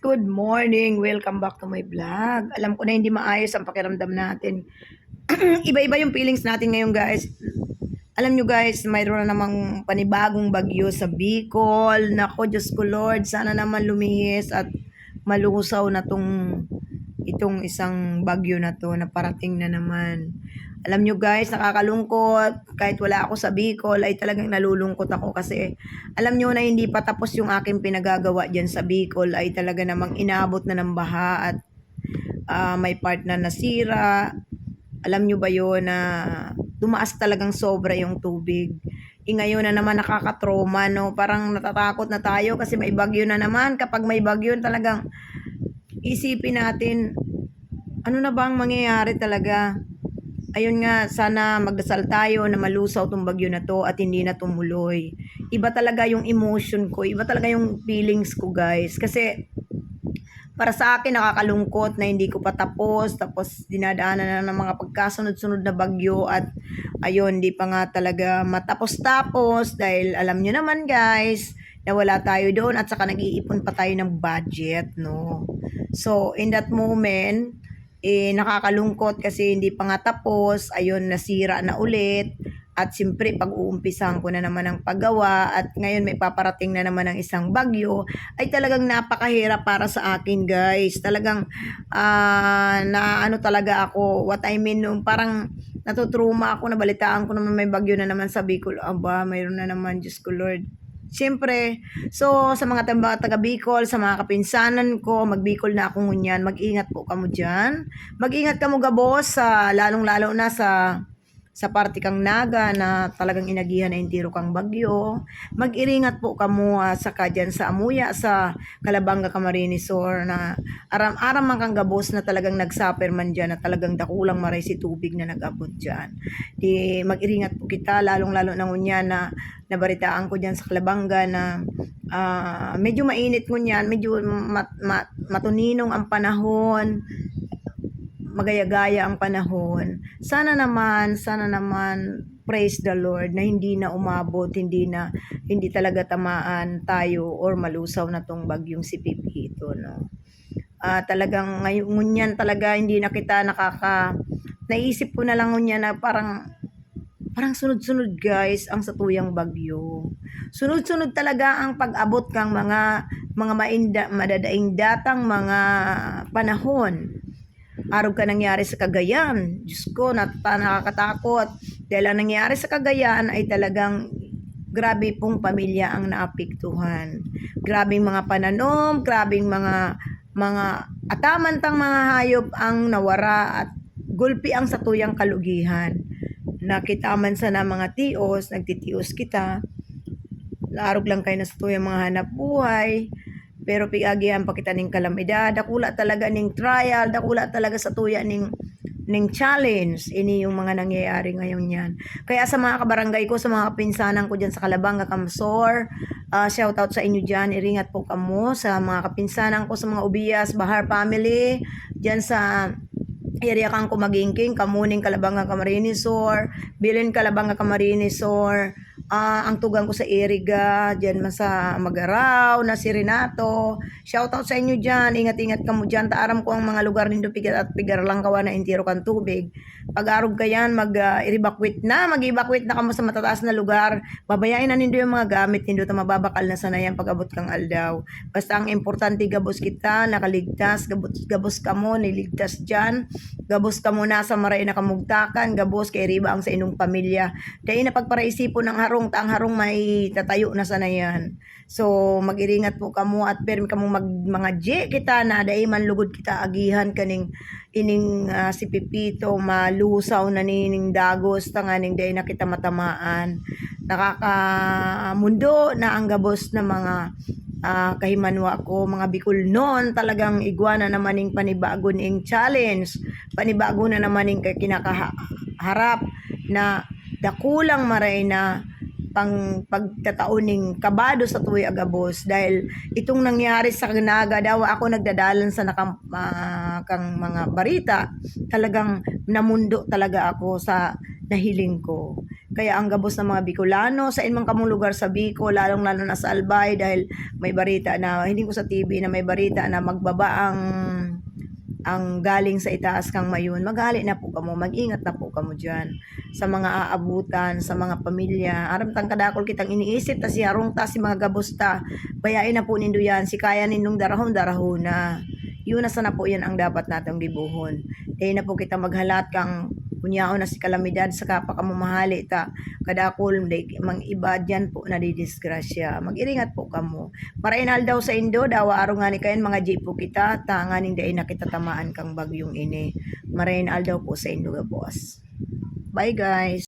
good morning. Welcome back to my vlog. Alam ko na hindi maayos ang pakiramdam natin. Iba-iba yung feelings natin ngayon guys. Alam nyo guys, mayroon na namang panibagong bagyo sa Bicol. Nako, Diyos ko Lord, sana naman lumihis at malusaw na tong itong isang bagyo na to na parating na naman. Alam nyo guys, nakakalungkot. Kahit wala ako sa Bicol, ay talagang nalulungkot ako kasi alam nyo na hindi pa tapos yung aking pinagagawa dyan sa Bicol ay talaga namang inabot na ng baha at ah, may part na nasira. Alam nyo ba yun na tumaas talagang sobra yung tubig. E ngayon na naman nakakatroma, no? Parang natatakot na tayo kasi may bagyo na naman. Kapag may bagyo, talagang isipin natin, ano na ba ang mangyayari talaga? Ayun nga, sana magdasal tayo na malusaw tong bagyo na to at hindi na tumuloy. Iba talaga yung emotion ko, iba talaga yung feelings ko guys. Kasi para sa akin nakakalungkot na hindi ko pa tapos tapos dinadaanan na ng mga pagkasunod-sunod na bagyo at ayun hindi pa nga talaga matapos-tapos dahil alam nyo naman guys na wala tayo doon at saka nag-iipon pa tayo ng budget no so in that moment eh nakakalungkot kasi hindi pa nga tapos ayun nasira na ulit at siyempre, pag-uumpisahan ko na naman ang paggawa at ngayon may paparating na naman ng isang bagyo, ay talagang napakahirap para sa akin guys. Talagang ah, na ano talaga ako, what I mean, nung parang natutruma ako, nabalitaan ko naman may bagyo na naman sa Bicol. Aba, mayroon na naman, Diyos ko Lord. Siyempre, so sa mga taga, taga Bicol, sa mga kapinsanan ko, mag-Bicol na ako ngunyan, mag-ingat po kamo dyan. Mag-ingat kamo gabos, sa lalong-lalo na sa sa parte kang naga na talagang inagihan na yung tiro kang bagyo. Mag-iringat po kamo uh, sa kadyan sa Amuya, sa Kalabanga Camarinesor na aram-aram man kang gabos na talagang nagsaper man dyan na talagang dakulang maray si tubig na nag-abot dyan. Di mag-iringat po kita, lalong-lalo na ngunya na nabaritaan ko dyan sa Kalabanga na uh, medyo mainit ngunyan, medyo mat, mat, matuninong ang panahon, magaya-gaya ang panahon. Sana naman, sana naman praise the Lord na hindi na umabot, hindi na hindi talaga tamaan tayo or malusaw na tong bagyong si Pipito, no. Uh, talagang ngayon ngunyan talaga hindi na kita nakaka naisip ko na lang ngunyan na parang parang sunod-sunod guys ang satuyang bagyo. Sunod-sunod talaga ang pag-abot kang mga mga mainda, madadaing datang mga panahon araw ka nangyari sa Cagayan. Diyos ko, natata, nakakatakot. Dahil ang nangyari sa Cagayan ay talagang grabe pong pamilya ang naapektuhan. Grabing mga pananom, grabing mga mga atamantang mga hayop ang nawara at gulpi ang satuyang kalugihan. Nakita man sa na mga tios, nagtitios kita. Larog lang kayo na sa tuyang mga hanap buhay pero pigagihan pa kita ning kalamidad, dakula talaga ning trial, dakula talaga sa tuya ning ning challenge. Ini yung mga nangyayari ngayon yan. Kaya sa mga kabarangay ko, sa mga pinsanan ko dyan sa Kalabanga, Kamsor, uh, shout out sa inyo dyan. Iringat po kamo sa mga kapinsanan ko, sa mga Ubiyas, Bahar family, dyan sa area kang kumagingking, Kamuning, Kalabanga, Camarinesor, Bilin, Kalabanga, Camarinesor, uh, ang tugang ko sa Iriga, dyan man sa Magaraw, na si Renato. Shoutout sa inyo dyan, ingat-ingat ka mo dyan. Taaram ko ang mga lugar nindo pigar at pigar lang kawa na intiro kan tubig. Pag-arog ka yan, mag-evacuate uh, na, mag-evacuate na kamo sa matataas na lugar. Babayain na nindo yung mga gamit nindo ta mababakal na sana yan pag-abot kang aldaw. Basta ang importante gabos kita, nakaligtas, gabos, gabos ka mo, niligtas dyan. Gabos ka mo na sa maray na kamugtakan, gabos kay riba ang sa inong pamilya. Dahil na pagparaisipon ng harong, tang harong may tatayo na sana yan. So, mag-iringat po kamo at permi kamo mag mga J kita na dahil man lugod kita agihan kaning ining uh, si Pipito malusaw na nining dagos tanganing day na kita matamaan nakakamundo na ang gabos na mga uh, kahimanwa ko mga bikul noon talagang iguana naman ning panibago ning challenge panibago na naman ning kinakaharap na dakulang maray na pang pagkatauning kabado sa tuwi agabos dahil itong nangyari sa Naga daw ako nagdadalan sa nakam, ah, kang mga barita. Talagang namundo talaga ako sa nahiling ko. Kaya ang gabos ng mga Bicolano sa inmang kamong lugar sa Bicol lalong lalo na sa Albay dahil may barita na hindi ko sa TV na may barita na magbaba ang ang galing sa itaas kang mayon, maghali na po kamo, mag-ingat na po kamo dyan sa mga aabutan, sa mga pamilya. Aram tang kadakol kitang iniisip, ta si harong ta si mga gabusta. Bayain na po nindo yan, si kaya nindong darahon, darahon na. Yun na sana po yan ang dapat natong gibuhon. Dahil na po kita maghalat kang kunyao na si kalamidad sa kapa ka mamahali ta kadakol mang iba dyan po na didisgrasya mag-iringat po kamo Marainal daw sa Indo, dawa araw nga ni kayan mga jeep po kita, tanganing day na kita kang bagyong ini. Marainal daw po sa Indo, boss. Bye guys!